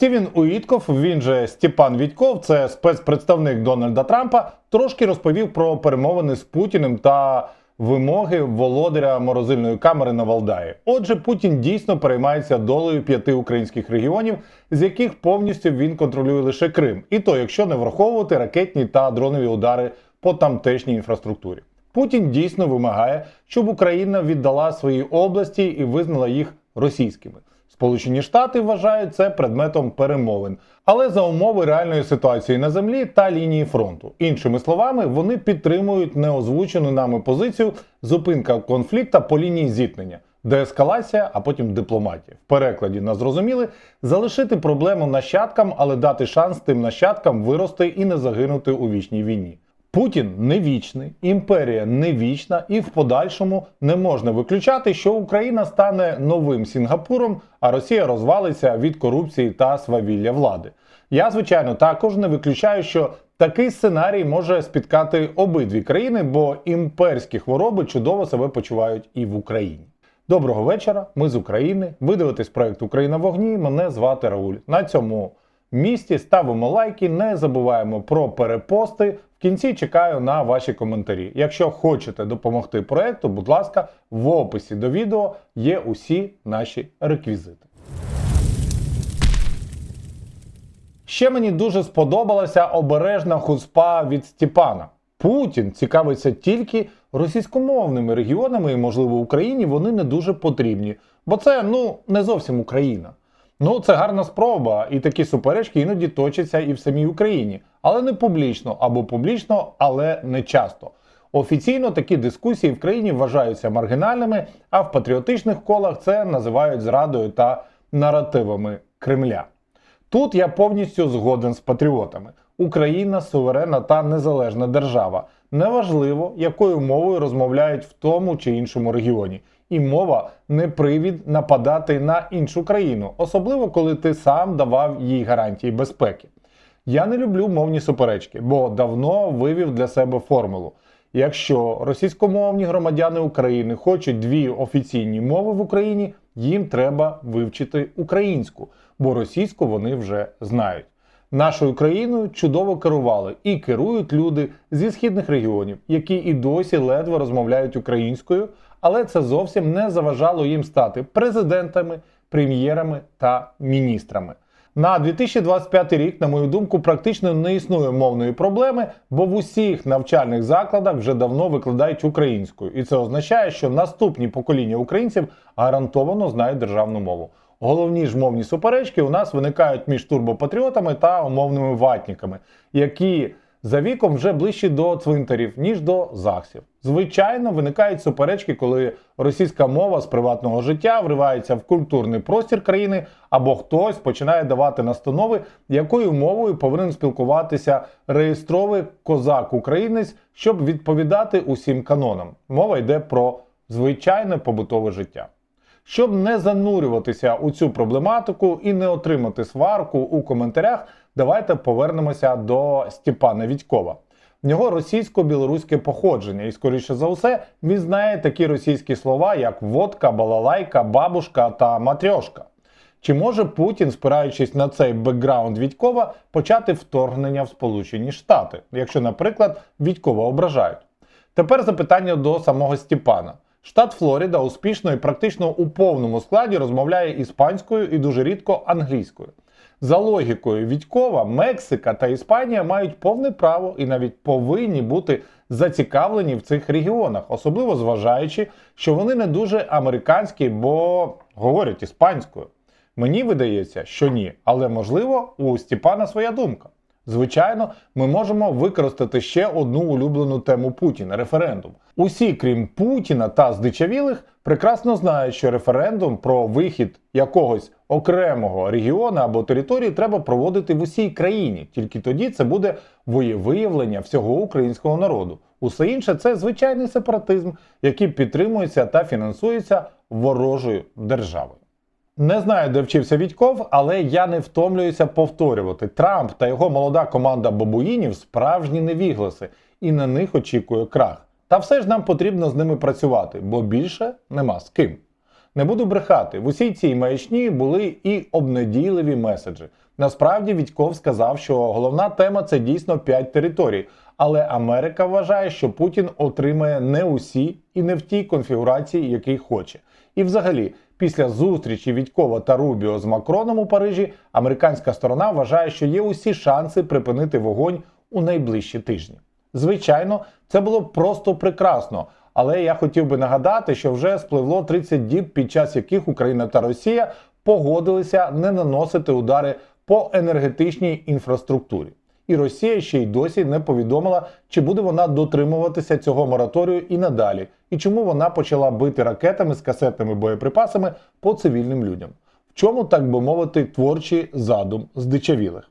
Стівен Уітков, він же Степан Відьков, це спецпредставник Дональда Трампа, трошки розповів про перемовини з Путіним та вимоги володаря морозильної камери на Валдаї. Отже, Путін дійсно переймається долею п'яти українських регіонів, з яких повністю він контролює лише Крим, і то якщо не враховувати ракетні та дронові удари по тамтешній інфраструктурі. Путін дійсно вимагає, щоб Україна віддала свої області і визнала їх російськими. Сполучені Штати вважають це предметом перемовин, але за умови реальної ситуації на землі та лінії фронту. Іншими словами, вони підтримують неозвучену нами позицію зупинка конфлікта по лінії зіткнення, деескалація, а потім дипломатія. В перекладі на зрозуміли залишити проблему нащадкам, але дати шанс тим нащадкам вирости і не загинути у вічній війні. Путін не вічний, імперія не вічна, і в подальшому не можна виключати, що Україна стане новим Сінгапуром, а Росія розвалиться від корупції та свавілля влади. Я, звичайно, також не виключаю, що такий сценарій може спіткати обидві країни, бо імперські хвороби чудово себе почувають і в Україні. Доброго вечора, ми з України. Ви дивитесь проект Україна в вогні. Мене звати Рауль. На цьому місці ставимо лайки, не забуваємо про перепости. В кінці чекаю на ваші коментарі. Якщо хочете допомогти проекту, будь ласка, в описі до відео є усі наші реквізити. Ще мені дуже сподобалася обережна хуцпа від Степана. Путін цікавиться тільки російськомовними регіонами, і, можливо, Україні вони не дуже потрібні, бо це ну не зовсім Україна. Ну, це гарна спроба, і такі суперечки іноді точаться і в самій Україні, але не публічно або публічно, але не часто. Офіційно такі дискусії в країні вважаються маргінальними, а в патріотичних колах це називають зрадою та наративами Кремля. Тут я повністю згоден з патріотами. Україна суверенна та незалежна держава. Неважливо, якою мовою розмовляють в тому чи іншому регіоні. І мова не привід нападати на іншу країну, особливо коли ти сам давав їй гарантії безпеки. Я не люблю мовні суперечки, бо давно вивів для себе формулу. Якщо російськомовні громадяни України хочуть дві офіційні мови в Україні, їм треба вивчити українську, бо російську вони вже знають. Нашою країною чудово керували і керують люди зі східних регіонів, які і досі ледве розмовляють українською, але це зовсім не заважало їм стати президентами, прем'єрами та міністрами. На 2025 рік, на мою думку, практично не існує мовної проблеми, бо в усіх навчальних закладах вже давно викладають українською, і це означає, що наступні покоління українців гарантовано знають державну мову. Головні ж мовні суперечки у нас виникають між турбопатріотами та умовними ватниками, які за віком вже ближчі до цвинтарів, ніж до ЗАГСів. Звичайно, виникають суперечки, коли російська мова з приватного життя вривається в культурний простір країни, або хтось починає давати настанови, якою мовою повинен спілкуватися реєстровий козак-українець, щоб відповідати усім канонам. Мова йде про звичайне побутове життя. Щоб не занурюватися у цю проблематику і не отримати сварку у коментарях, давайте повернемося до Степана Відькова. В нього російсько-білоруське походження, і, скоріше за все, він знає такі російські слова, як водка, балалайка, бабушка та матрьошка. Чи може Путін, спираючись на цей бекграунд Відькова, почати вторгнення в Сполучені Штати, якщо, наприклад, Відькова ображають? Тепер запитання до самого Степана. Штат Флорида успішно і практично у повному складі розмовляє іспанською і дуже рідко англійською. За логікою Відькова, Мексика та Іспанія мають повне право і навіть повинні бути зацікавлені в цих регіонах, особливо зважаючи, що вони не дуже американські, бо говорять іспанською. Мені видається, що ні, але можливо у Степана своя думка. Звичайно, ми можемо використати ще одну улюблену тему Путіна референдум. Усі, крім Путіна та здичавілих, прекрасно знають, що референдум про вихід якогось окремого регіону або території треба проводити в усій країні. Тільки тоді це буде воєвиявлення всього українського народу. Усе інше це звичайний сепаратизм, який підтримується та фінансується ворожою державою. Не знаю, де вчився Відьков, але я не втомлююся повторювати. Трамп та його молода команда бабуїнів справжні невігласи, і на них очікує крах. Та все ж нам потрібно з ними працювати, бо більше нема з ким. Не буду брехати, в усій цій маячні були і обнадійливі меседжі. Насправді Вітьков сказав, що головна тема це дійсно 5 територій, але Америка вважає, що Путін отримає не усі і не в тій конфігурації, який хоче. І взагалі, після зустрічі Вітькова та Рубіо з Макроном у Парижі, американська сторона вважає, що є усі шанси припинити вогонь у найближчі тижні. Звичайно, це було просто прекрасно. Але я хотів би нагадати, що вже спливло 30 діб, під час яких Україна та Росія погодилися не наносити удари по енергетичній інфраструктурі. І Росія ще й досі не повідомила, чи буде вона дотримуватися цього мораторію і надалі, і чому вона почала бити ракетами з касетними боєприпасами по цивільним людям. В чому, так би мовити, творчий задум здичавілих.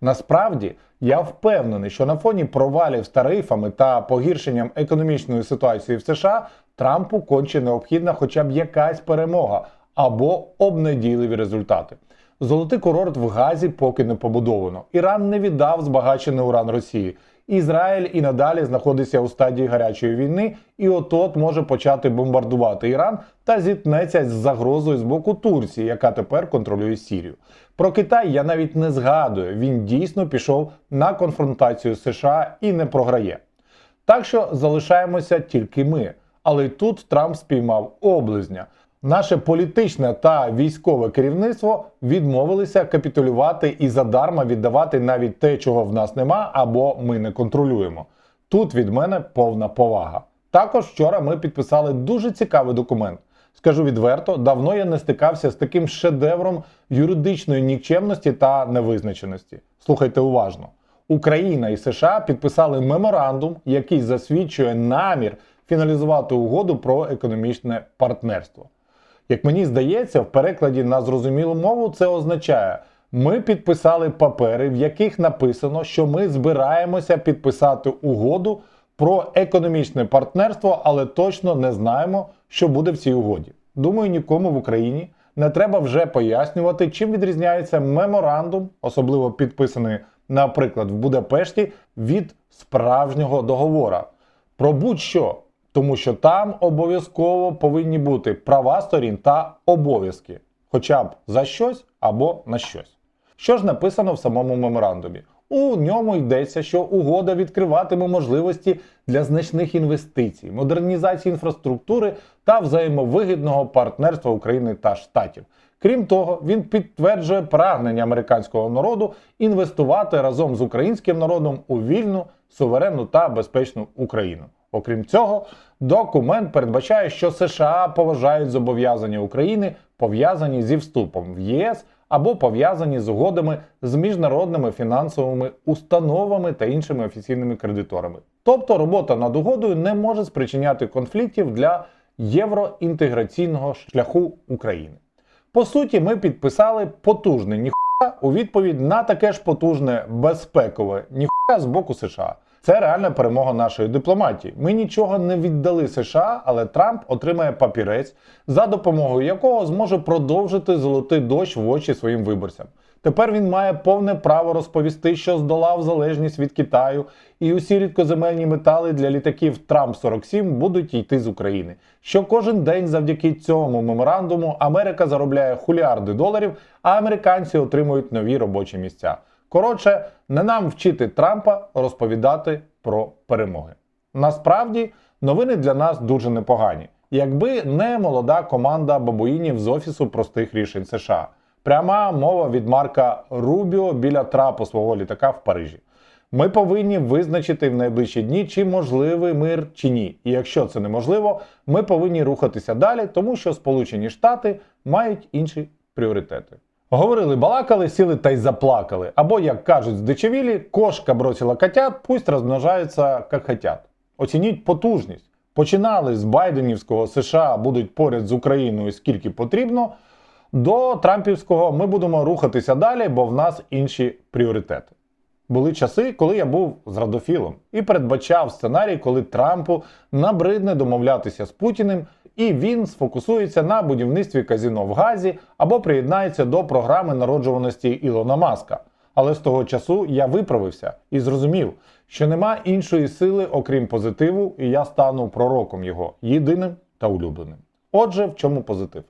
Насправді, я впевнений, що на фоні провалів з тарифами та погіршенням економічної ситуації в США Трампу конче необхідна хоча б якась перемога або обнадійливі результати. Золотий курорт в Газі поки не побудовано. Іран не віддав збагачений уран Росії. Ізраїль і надалі знаходиться у стадії гарячої війни, і от-от може почати бомбардувати Іран та зіткнеться з загрозою з боку Турції, яка тепер контролює Сірію. Про Китай я навіть не згадую. Він дійсно пішов на конфронтацію з США і не програє. Так що залишаємося тільки ми. Але й тут Трамп спіймав облизня. Наше політичне та військове керівництво відмовилися капітулювати і задарма віддавати навіть те, чого в нас нема, або ми не контролюємо. Тут від мене повна повага. Також вчора ми підписали дуже цікавий документ. Скажу відверто, давно я не стикався з таким шедевром юридичної нікчемності та невизначеності. Слухайте уважно. Україна і США підписали меморандум, який засвідчує намір фіналізувати угоду про економічне партнерство. Як мені здається, в перекладі на зрозумілу мову це означає, ми підписали папери, в яких написано, що ми збираємося підписати угоду про економічне партнерство, але точно не знаємо, що буде в цій угоді. Думаю, нікому в Україні не треба вже пояснювати, чим відрізняється меморандум, особливо підписаний, наприклад, в Будапешті, від справжнього договора. Про будь-що, тому що там обов'язково повинні бути права сторін та обов'язки, хоча б за щось або на щось. Що ж написано в самому меморандумі? У ньому йдеться, що угода відкриватиме можливості для значних інвестицій, модернізації інфраструктури та взаємовигідного партнерства України та Штатів. Крім того, він підтверджує прагнення американського народу інвестувати разом з українським народом у вільну, суверенну та безпечну Україну. Окрім цього, документ передбачає, що США поважають зобов'язання України, пов'язані зі вступом в ЄС або пов'язані з угодами з міжнародними фінансовими установами та іншими офіційними кредиторами. Тобто робота над угодою не може спричиняти конфліктів для євроінтеграційного шляху України. По суті, ми підписали потужне ніхуя у відповідь на таке ж потужне безпекове ніхуя з боку США. Це реальна перемога нашої дипломатії. Ми нічого не віддали США, але Трамп отримає папірець, за допомогою якого зможе продовжити золотий дощ в очі своїм виборцям. Тепер він має повне право розповісти, що здолав залежність від Китаю, і усі рідкоземельні метали для літаків Трамп 47 будуть йти з України. Що кожен день завдяки цьому меморандуму Америка заробляє хуліарди доларів, а американці отримують нові робочі місця. Коротше, не нам вчити Трампа розповідати про перемоги. Насправді, новини для нас дуже непогані, якби не молода команда бабуїнів з офісу простих рішень США. Пряма мова від Марка Рубіо біля трапу свого літака в Парижі. Ми повинні визначити в найближчі дні, чи можливий мир чи ні. І якщо це неможливо, ми повинні рухатися далі, тому що Сполучені Штати мають інші пріоритети. Говорили, балакали, сіли та й заплакали. Або, як кажуть здичавілі, кошка бросила котят, пусть розмножаються, як хотят. Оцініть потужність. Починали з Байденівського США будуть поряд з Україною скільки потрібно. До Трампівського ми будемо рухатися далі, бо в нас інші пріоритети. Були часи, коли я був з радофілом і передбачав сценарій, коли Трампу набридне домовлятися з Путіним, і він сфокусується на будівництві казіно в Газі або приєднається до програми народжуваності Ілона Маска. Але з того часу я виправився і зрозумів, що нема іншої сили, окрім позитиву, і я стану пророком його, єдиним та улюбленим. Отже, в чому позитив?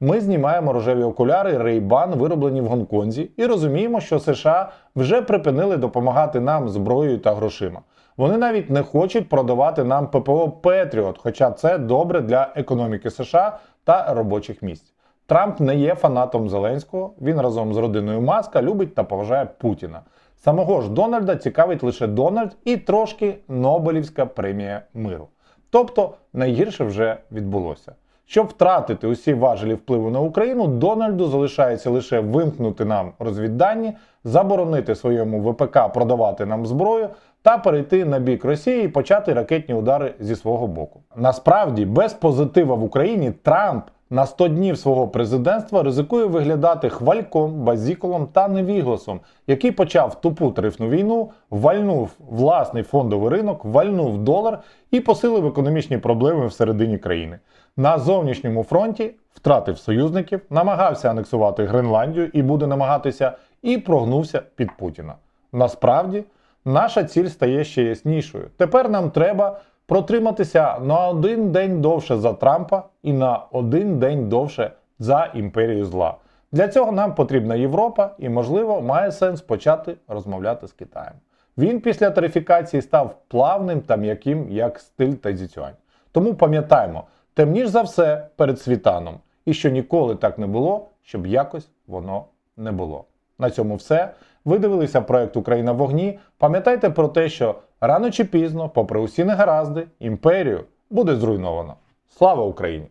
Ми знімаємо рожеві окуляри Ray-Ban, вироблені в Гонконзі, і розуміємо, що США вже припинили допомагати нам зброєю та грошима. Вони навіть не хочуть продавати нам ППО Петріот, хоча це добре для економіки США та робочих місць. Трамп не є фанатом Зеленського. Він разом з родиною Маска любить та поважає Путіна. Самого ж Дональда цікавить лише Дональд і трошки Нобелівська премія миру. Тобто найгірше вже відбулося. Щоб втратити усі важелі впливу на Україну, Дональду залишається лише вимкнути нам розвіддані, заборонити своєму ВПК продавати нам зброю та перейти на бік Росії і почати ракетні удари зі свого боку. Насправді, без позитива в Україні Трамп на 100 днів свого президентства ризикує виглядати хвальком, базіколом та невігласом, який почав тупу тарифну війну, вальнув власний фондовий ринок, вальнув долар і посилив економічні проблеми всередині країни. На зовнішньому фронті втратив союзників, намагався анексувати Гренландію і буде намагатися, і прогнувся під Путіна. Насправді, наша ціль стає ще яснішою. Тепер нам треба протриматися на один день довше за Трампа і на один день довше за імперію зла. Для цього нам потрібна Європа і, можливо, має сенс почати розмовляти з Китаєм. Він після тарифікації став плавним та м'яким, як стиль та зіцюань. Тому пам'ятаємо, темніш за все перед світаном, і що ніколи так не було, щоб якось воно не було. На цьому все. Ви дивилися проект Україна в вогні. Пам'ятайте про те, що рано чи пізно, попри усі негаразди, імперію буде зруйновано. Слава Україні!